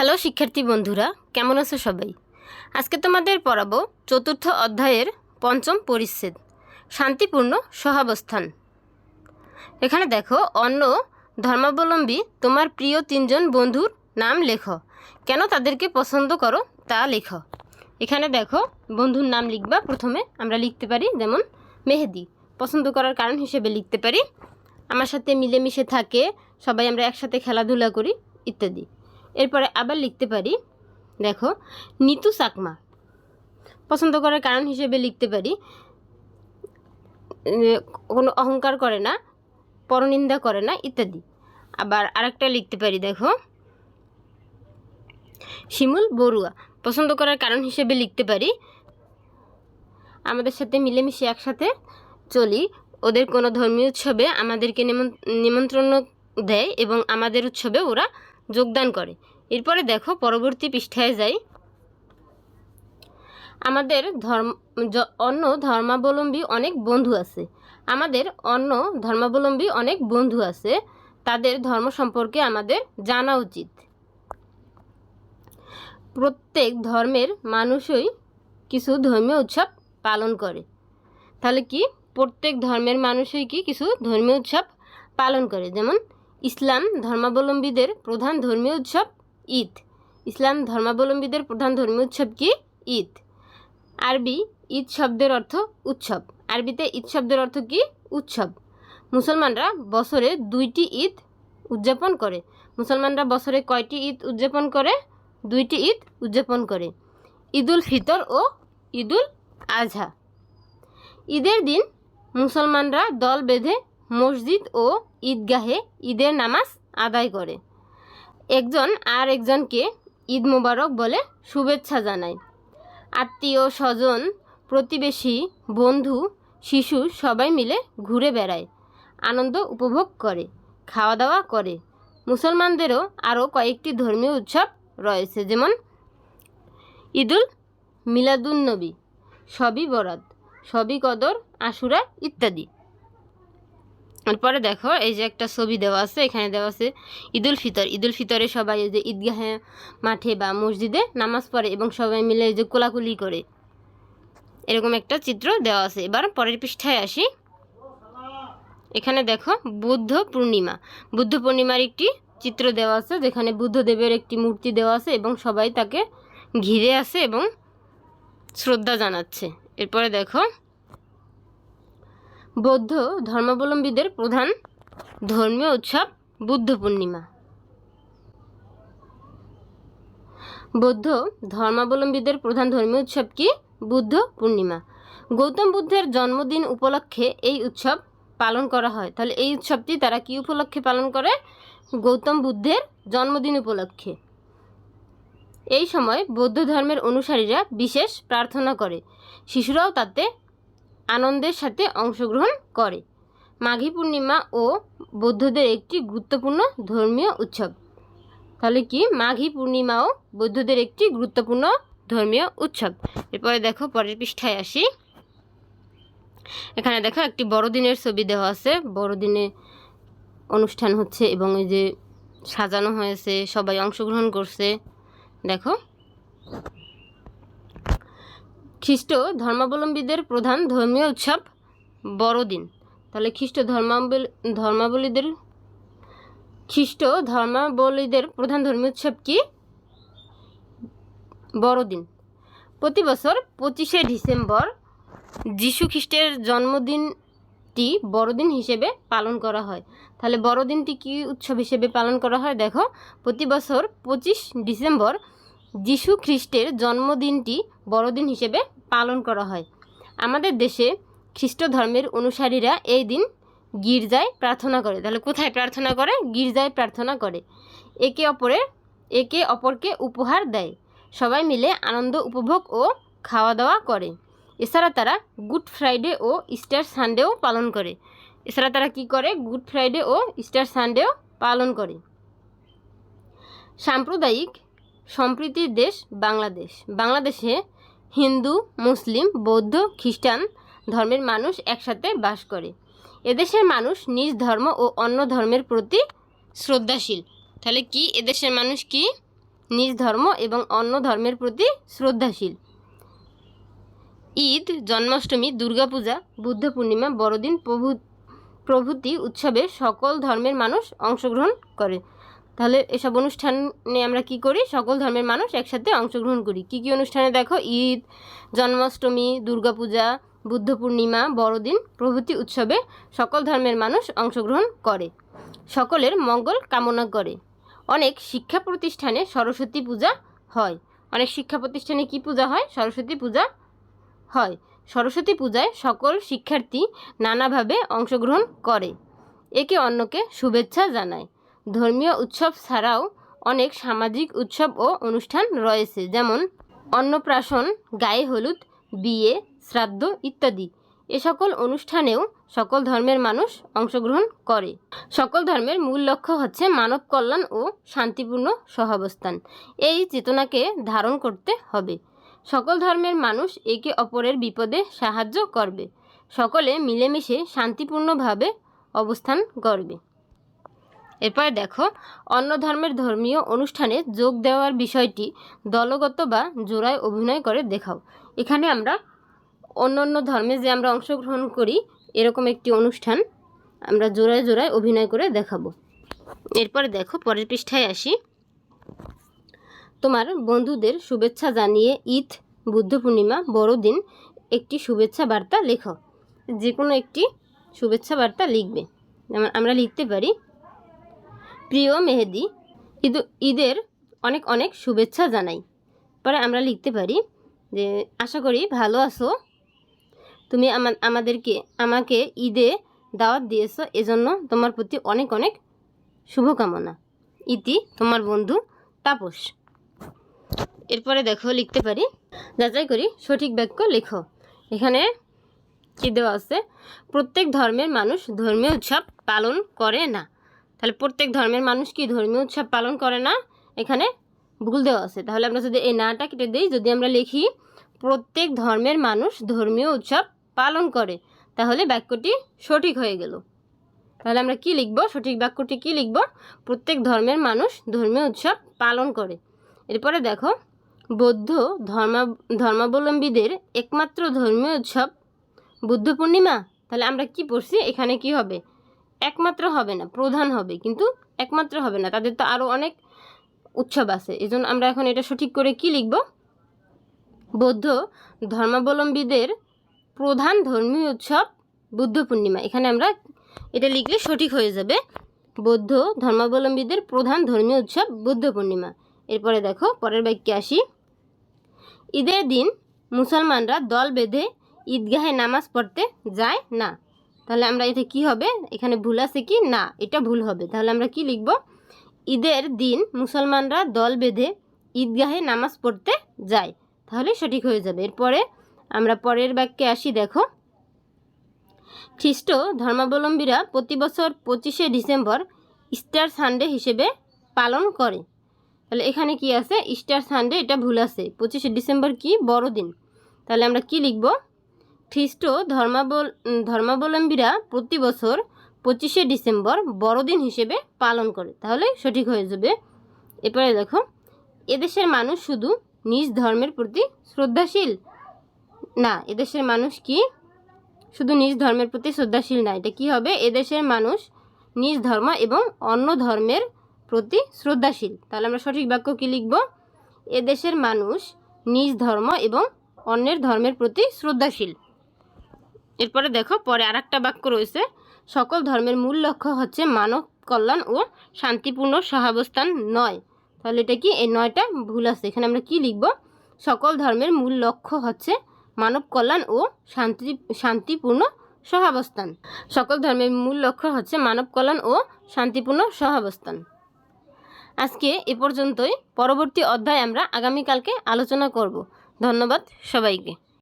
Hello, শিক্ষার্থী বন্ধুরা, কেমন আছো সবাই? আজকে তোমাদের পড়াবো চতুর্থ অধ্যায়ের পঞ্চম পরিচ্ছেদ, শান্তিপূর্ণ সহাবস্থান। এখানে দেখো, অন্য ধর্মাবলম্বী তোমার প্রিয় তিনজন বন্ধুর নাম লেখো। কেন তাদেরকে পছন্দ করো তা লেখো। এখানে দেখো, বন্ধুর নাম লিখবা, প্রথমে আমরা লিখতে পারি যেমন মেহেদি। পছন্দ করার কারণ হিসেবে লিখতে পারি, আমার সাথে মিলেমিশে থাকে, সবাই আমরা একসাথে খেলাধুলা করি, ইত্যাদি। এরপরে আবার লিখতে পারি, দেখো, নিতু সাকমা। পছন্দ করার কারণ হিসেবে লিখতে পারি কোনো অহংকার করে না, পরনিন্দা করে না, ইত্যাদি। আবার আরেকটা লিখতে পারি, দেখো, শিমুল বড়ুয়া। পছন্দ করার কারণ হিসেবে লিখতে পারি, আমাদের সাথে মিলেমিশে একসাথে চলি, ওদের কোনো ধর্মীয় উৎসবে আমাদেরকে নিমন্ত্রণ দেয় এবং আমাদের উৎসবে ওরা যোগদান করে। এরপরে দেখো পরবর্তী পৃষ্ঠায় যাই। আমাদের ধর্ম অন্য ধর্মাবলম্বী অনেক বন্ধু আছে। আমাদের অন্য ধর্মাবলম্বী অনেক বন্ধু আছে। তাদের ধর্ম সম্পর্কে আমাদের জানা উচিত। প্রত্যেক ধর্মের মানুষই কিছু ধর্মীয় উৎসব পালন করে। তাহলে কি? প্রত্যেক ধর্মের মানুষই কি কিছু ধর্মীয় উৎসব পালন করে? যেমন ইসলাম ধর্মাবলম্বীদের প্রধান ধর্মীয় উৎসব ঈদ। ইসলাম ধর্মাবলম্বীদের প্রধান ধর্মীয় উৎসব কি? ঈদ। আরবি ঈদ শব্দের অর্থ উৎসব। আরবিতে ঈদ শব্দের অর্থ কি? উৎসব। মুসলমানরা বছরে দুইটি ঈদ উদযাপন করে। মুসলমানরা বছরে কয়টি ঈদ উদযাপন করে? দুইটি ঈদ উদযাপন করে। ঈদুল ফিতর ও ঈদুল আজহা ঈদের দিন মুসলমানরা দল বেঁধে মসজিদ ও ঈদগাহে ঈদের নামাজ আদায় করে। একজন আর একজনকে ঈদ মোবারক বলে শুভেচ্ছা জানায়। আত্মীয় স্বজন, প্রতিবেশী, বন্ধু, শিশু সবাই মিলে ঘুরে বেড়ায়, আনন্দ উপভোগ করে খাওয়া দাওয়া করে। মুসলমানদেরও আরও কয়েকটি ধর্মীয় উৎসব রয়েছে, যেমন ঈদুল মিলাদুন্নবী সবই বরাত সবই কদর, আশুরা ইত্যাদি। এরপরে দেখো, এই যে একটা ছবি দেওয়া আছে, এখানে দেওয়া আছে ঈদুল ফিতর। ঈদুল ফিতরে সবাই এই যে ঈদগাহে মাঠে বা মসজিদে নামাজ পড়ে এবং সবাই মিলে এই যে কোলাকুলি করে। এরকম একটা চিত্র দেওয়া আছে। এবার পরের পৃষ্ঠায় আসি। এখানে দেখো, বুদ্ধ পূর্ণিমা। বুদ্ধ পূর্ণিমার একটি চিত্র দেওয়া আছে, যেখানে বুদ্ধদেবের একটি মূর্তি দেওয়া আছে এবং সবাই তাকে ঘিরে আছে এবং শ্রদ্ধা জানাচ্ছে। এরপরে দেখো বৌদ্ধ ধর্মাবলম্বীদের প্রধান ধর্মীয় উৎসব বুদ্ধ পূর্ণিমা। বৌদ্ধ ধর্মাবলম্বীদের প্রধান ধর্মীয় উৎসব কি? বুদ্ধ পূর্ণিমা। গৌতম বুদ্ধের জন্মদিন উপলক্ষে এই উৎসব পালন করা হয়। তাহলে এই উৎসবটি তারা কি উপলক্ষে পালন করে? গৌতম বুদ্ধের জন্মদিন উপলক্ষে। এই সময় বৌদ্ধ ধর্মের অনুসারীরা বিশেষ প্রার্থনা করে। শিশুরাও তাতে আনন্দের সাথে অংশগ্রহণ করে। মাঘী পূর্ণিমা ও বৌদ্ধদের একটি গুরুত্বপূর্ণ ধর্মীয় উৎসব। তাহলে কি? মাঘী পূর্ণিমাও বৌদ্ধদের একটি গুরুত্বপূর্ণ ধর্মীয় উৎসব। এরপরে দেখো, পরের পৃষ্ঠায় আসি। এখানে দেখো, একটি বড়দিনের ছবি দেওয়া আছে। বড়দিনে অনুষ্ঠান হচ্ছে এবং এই যে সাজানো হয়েছে, সবাই অংশগ্রহণ করছে। দেখো। খ্রিস্ট ধর্মাবলম্বীদের প্রধান ধর্মীয় উৎসব বড়দিন। তাহলে খ্রিস্ট ধর্মাবল, ধর্মাবলীদের, খ্রিস্ট ধর্মাবলীদের প্রধান ধর্মীয় উৎসব কি? বড়দিন। প্রতি বছর পঁচিশে ডিসেম্বর যীশু খ্রিস্টের জন্মদিনটি বড়দিন হিসেবে পালন করা হয়। তাহলে বড়দিনটি কি উৎসব হিসেবে পালন করা হয়? দেখো, প্রতি বছর পঁচিশ ডিসেম্বর যীশু খ্রিস্টের জন্মদিনটি বড়দিন হিসেবে পালন করা হয়। আমাদের দেশে খ্রিস্ট ধর্মের অনুসারীরা এই দিন গির্জায় প্রার্থনা করে। তাহলে কোথায় প্রার্থনা করে? গির্জায় প্রার্থনা করে। একে অপরের, একে অপরকে উপহার দেয়। সবাই মিলে আনন্দ উপভোগ ও খাওয়া দাওয়া করে। এছাড়া তারা গুড ফ্রাইডে ও ইস্টার সানডেও পালন করে। এছাড়া তারা কি করে? গুড ফ্রাইডে ও ইস্টার সানডেও পালন করে। সাম্প্রদায়িক সম্প্রীতির দেশ বাংলাদেশ। বাংলাদেশে হিন্দু, মুসলিম, বৌদ্ধ, খ্রিস্টান ধর্মের মানুষ একসাথে বাস করে। এদেশের মানুষ নিজ ধর্ম ও অন্য ধর্মের প্রতি শ্রদ্ধাশীল। তাহলে কি? এদেশের মানুষ কি? নিজ ধর্ম এবং অন্য ধর্মের প্রতি শ্রদ্ধাশীল। ঈদ, জন্মাষ্টমী, দুর্গাপূজা বুদ্ধ পূর্ণিমা বড়দিন, প্রভু, প্রভৃতি উৎসবে সকল ধর্মের মানুষ অংশগ্রহণ করে। তাহলে এসব অনুষ্ঠানে আমরা কি করি? সকল ধর্মের মানুষ একসাথে অংশগ্রহণ করি। কি কি অনুষ্ঠানে দেখো? ঈদ, জন্মাষ্টমী, দুর্গাপূজা বুদ্ধ পূর্ণিমা বড়দিন, প্রভৃতি উৎসবে সকল ধর্মের মানুষ অংশগ্রহণ করে। সকলের মঙ্গল কামনা করে। অনেক শিক্ষা প্রতিষ্ঠানে সরস্বতী পূজা হয়। অনেক শিক্ষা প্রতিষ্ঠানে কি পূজা হয়? সরস্বতী পূজা হয়। সরস্বতী পূজায় সকল শিক্ষার্থী নানাভাবে অংশগ্রহণ করে। একে অন্যকে শুভেচ্ছা জানায়। ধর্মীয় উৎসব ছাড়াও অনেক সামাজিক উৎসব ও অনুষ্ঠান রয়েছে, যেমন অন্নপ্রাশন, গায়ে হলুদ, বিয়ে, শ্রাদ্ধ ইত্যাদি। এ সকল অনুষ্ঠানেও সকল ধর্মের মানুষ অংশগ্রহণ করে। সকল ধর্মের মূল লক্ষ্য হচ্ছে মানব কল্যাণ ও শান্তিপূর্ণ সহাবস্থান। এই চেতনাকে ধারণ করতে হবে। সকল ধর্মের মানুষ একে অপরের বিপদে সাহায্য করবে। সকলে মিলেমিশে শান্তিপূর্ণভাবে অবস্থান করবে। এরপরে দেখো, অন্য ধর্মের ধর্মীয় অনুষ্ঠানে যোগ দেওয়ার বিষয়টি দলগত বা জোড়ায় অভিনয় করে দেখাও। এখানে আমরা অন্য অন্য ধর্মে যে আমরা অংশগ্রহণ করি, এরকম একটি অনুষ্ঠান আমরা জোড়ায় জোড়ায় অভিনয় করে দেখাবো। এরপরে দেখো, পরের পৃষ্ঠায় আসি। তোমার বন্ধুদের শুভেচ্ছা জানিয়ে ঈদ, বুদ্ধ পূর্ণিমা, বড়দিন একটি শুভেচ্ছা বার্তা লেখো যে কোনো একটি শুভেচ্ছা বার্তা লিখবে। আমরা লিখতে পারি প্রিয় মেহেদি ঈদ ঈদের অনেক অনেক শুভেচ্ছা জানাই। পরে আমরা লিখতে পারি যে, আশা করি ভালো আছো। তুমি আমাদেরকে, আমাকে ঈদে দাওয়াত দিয়েছ, এজন্য তোমার প্রতি অনেক অনেক শুভকামনা। ইতি তোমার বন্ধু তাপস। এরপরে দেখো, লিখতে পারি, যাচাই করি, সঠিক বাক্য লেখো। এখানে কি দেওয়া আছে? প্রত্যেক ধর্মের মানুষ ধর্মীয় উৎসব পালন করে না। তাহলে প্রত্যেক ধর্মের মানুষ কি ধর্মীয় উৎসব পালন করে না? এখানে ভুল দেওয়া আছে। তাহলে আমরা যদি এই নাটা কেটে দিই। যদি আমরা লিখি, প্রত্যেক ধর্মের মানুষ ধর্মীয় উৎসব পালন করে। তাহলে বাক্যটি সঠিক হয়ে গেল। তাহলে আমরা কি লিখব? সঠিক বাক্যটি কি লিখব? প্রত্যেক ধর্মের মানুষ ধর্মীয় উৎসব পালন করে। এরপরে দেখো, বৌদ্ধ ধর্মা, ধর্মাবলম্বীদের একমাত্র ধর্মীয় উৎসব বুদ্ধ পূর্ণিমা। তাহলে আমরা কি পড়ছি? এখানে কি হবে? একমাত্র হবে না, প্রধান হবে, কিন্তু একমাত্র হবে না। তাদের তো আরও অনেক উৎসব আছে। এই আমরা এখন এটা সঠিক করে কি লিখব? বৌদ্ধ ধর্মাবলম্বীদের প্রধান ধর্মীয় উৎসব বুদ্ধ পূর্ণিমা। এখানে আমরা এটা লিখলে সঠিক হয়ে যাবে। বৌদ্ধ ধর্মাবলম্বীদের প্রধান ধর্মীয় উৎসব বুদ্ধ পূর্ণিমা। এরপরে দেখো, পরের বাক্যে আসি। ঈদের দিন মুসলমানরা দল বেঁধে ঈদগাহে নামাজ পড়তে যায় না। তাহলে আমরা এতে কি হবে? এখানে ভুল আছে কি? না, এটা ভুল হবে। তাহলে আমরা কি লিখব? ঈদের দিন মুসলমানরা দল বেঁধে ঈদগাহে নামাজ পড়তে যায়। তাহলে সঠিক হয়ে যাবে। এরপরে আমরা পরের বাক্যে আসি, দেখো। খ্রিস্ট ধর্মাবলম্বীরা প্রতি বছর পঁচিশে ডিসেম্বর ইস্টার সানডে হিসেবে পালন করে। তাহলে এখানে কি আছে? ইস্টার সানডে, এটা ভুল আছে। পঁচিশে ডিসেম্বর কি? বড়দিন। তাহলে আমরা কি লিখব? খ্রিস্ট ধর্মাবল ধর্মাবলম্বীরা প্রতি বছর পঁচিশে ডিসেম্বর বড়দিন হিসেবে পালন করে। তাহলে সঠিক হয়ে যাবে। এরপরে দেখো, এদেশের মানুষ শুধু নিজ ধর্মের প্রতি শ্রদ্ধাশীল না, এদেশের মানুষ কি? শুধু নিজ ধর্মের প্রতি শ্রদ্ধাশীল না, এটা কি হবে? এদেশের মানুষ নিজ ধর্ম এবং অন্য ধর্মের প্রতি শ্রদ্ধাশীল। তাহলে আমরা সঠিক বাক্য কি লিখব? এদেশের মানুষ নিজ ধর্ম এবং অন্যের ধর্মের প্রতি শ্রদ্ধাশীল। এরপরে দেখো, পরে আর একটা বাক্য রয়েছে। সকল ধর্মের মূল লক্ষ্য হচ্ছে মানব কল্যাণ ও শান্তিপূর্ণ সহাবস্থান নয়। তাহলে এটা কি? এই নয়টা ভুল আছে। এখানে আমরা কি লিখব? সকল ধর্মের মূল লক্ষ্য হচ্ছে মানব কল্যাণ ও শান্তি, শান্তিপূর্ণ সহাবস্থান। সকল ধর্মের মূল লক্ষ্য হচ্ছে মানব কল্যাণ ও শান্তিপূর্ণ সহাবস্থান। আজকে এ পর্যন্তই। পরবর্তী অধ্যায় আমরা আগামীকালকে আলোচনা করব। ধন্যবাদ সবাইকে।